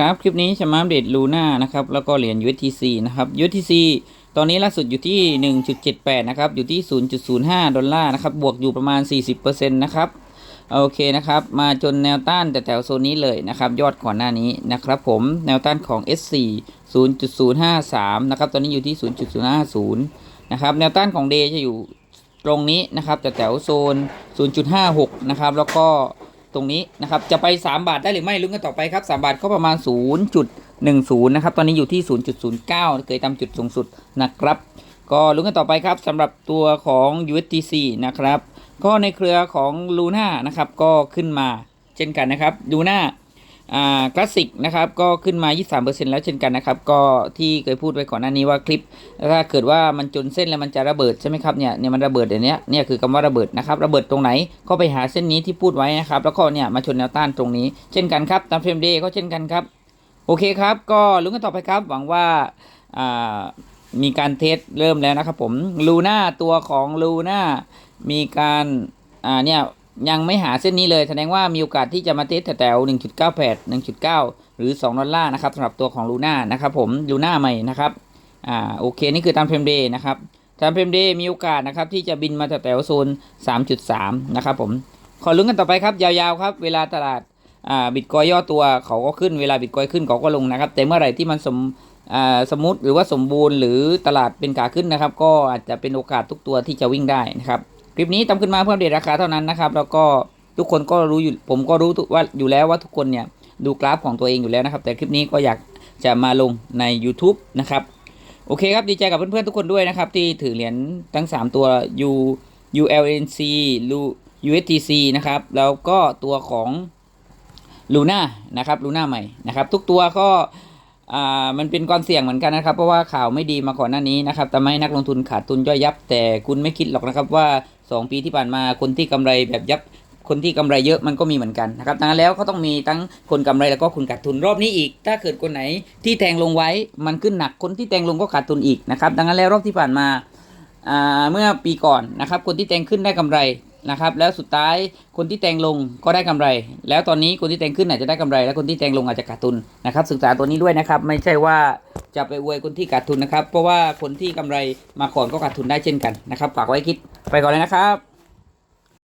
ครับคลิปนี้จะมาอัปเดตลูน่านะครับแล้วก็เหรียญ USTC นะครับ USTC ตอนนี้ล่าสุดอยู่ที่ 1.78 นะครับ อยู่ที่ 0.05 ดอลลาร์นะครับ บวกอยู่ประมาณ 40%นะครับ โอเคนะครับ มาจนแนวต้านแต่แถวโซนนี้เลยนะครับ ยอดก่อนหน้านี้นะครับผมแนวต้านของ S4 0.053 นะครับ ตอนนี้อยู่ที่ 0.050 นะครับ แนวต้านของ D จะอยู่ตรงนี้นะครับแต่แถวโซน 0.56 นะครับ แล้วก็ ตรงนี้นะครับจะไป 3 บาทได้หรือไม่ลุ้นกันต่อไปครับ 3 บาทก็ประมาณ 0.10 นะครับ ตอนนี้อยู่ที่ 0.09 เคยทำจุดสูงสุดนะครับ ก็ลุ้นกันต่อไปครับสำหรับตัวของ USDC นะครับ ก็ในเครือของ Luna นะครับก็ขึ้นมาเช่นกันนะครับ Luna อ่าคลาสสิกนะครับก็ขึ้นมา 23%แล้วเช่นกันนะครับ ก็ที่เคยพูดไว้ก่อนหน้านี้ว่าคลิป ถ้าเกิดว่ามันจนเส้นแล้วมันจะระเบิดใช่ไหมครับเนี่ยเนี่ยมันระเบิดเดี๋ยวนี้ยเนี่ยคือคำว่าระเบิดนะครับระเบิดตรงไหนก็ไปหาเส้นนี้ที่พูดไว้นะครับ แล้วก็เนี่ยมาชนแนวต้านตรงนี้ เช่นกันครับตามเฟรมเดย์ก็เช่นกันครับโอเคครับ ก็ลุ้นกันต่อไปครับ หวังว่าอ่ามีการเทสเริ่มแล้วนะครับผมลูน่าตัวของลูน่ามีการอ่าเนี่ย ยังไม่หาเส้นนี้เลยแสดงว่ามีโอกาสที่จะมาเทสแถวๆ1.98 1.9 หรือ 2 ดอลลาร์นะครับสำหรับตัวของลูน่านะครับผมลูน่าใหม่นะครับอ่าโอเคนี่คือตามเฟรมเดย์นะครับตามเฟรมเดย์มีโอกาสนะครับที่จะบินมาแถวๆโซน 3.3 นะครับผมขอลุ้นกันต่อไปครับยาวๆครับ เวลาตลาดอ่าบิตคอยย่อตัวเขาก็ขึ้นเวลาบิตคอยขึ้นเขาก็ลงนะครับ แต่เมื่อไหร่ที่มันสมอ่าสมมติหรือว่าสมบูรณ์หรือตลาดเป็นขาขึ้นนะครับ ก็อาจจะเป็นโอกาสทุกตัวที่จะวิ่งได้นะครับ คลิปนี้ทำขึ้นมาเพื่ออัปเดตราคาเท่านั้นนะครับ แล้วก็ทุกคนก็รู้อยู่ผมก็รู้ว่าอยู่แล้วว่าทุกคนเนี่ยดูกราฟของตัวเองอยู่แล้วนะครับ แต่คลิปนี้ก็อยากจะมาลงใน YouTube นะครับ โอเคครับ ดีใจกับเพื่อนๆทุกคนด้วยนะครับ ที่ถือเหรียญทั้ง 3 ตัว U ULNC USTC นะครับ แล้วก็ตัวของลูน่านะครับลูน่าใหม่นะครับ ทุกตัวก็มันเป็นความเสี่ยงเหมือนกันนะครับ เพราะว่าข่าวไม่ดีมาก่อนหน้านี้นะครับทำให้นักลงทุนขาดทุนย่อยยับ แต่คุณไม่คิดหรอกนะครับว่า สองปีที่ผ่านมาคนที่กำไรแบบยับคนที่กำไรเยอะมันก็มีเหมือนกันนะครับดังนั้นแล้วก็ต้องมีทั้งคนกำไรแล้วก็คนขาดทุนรอบนี้อีก ถ้าเกิดคนไหนที่แทงลงไว้มันขึ้นหนักคนที่แทงลงก็ขาดทุนอีกนะครับดังนั้นแล้วรอบที่ผ่านมาอ่าเมื่อปีก่อนนะครับคนที่แทงขึ้นได้กำไร นะครับแล้วสุดท้ายคนที่แทงลงก็ได้กำไร แล้วตอนนี้คนที่แทงขึ้นอาจจะได้กำไร แล้วคนที่แทงลงอาจจะขาดทุนนะครับศึกษาตัวนี้ด้วยนะครับ ไม่ใช่ว่าจะไปอวยคนที่ขาดทุนนะครับ เพราะว่าคนที่กำไรมาก่อนก็ขาดทุนได้เช่นกันนะครับฝากไว้คิดไปก่อนเลยนะครับ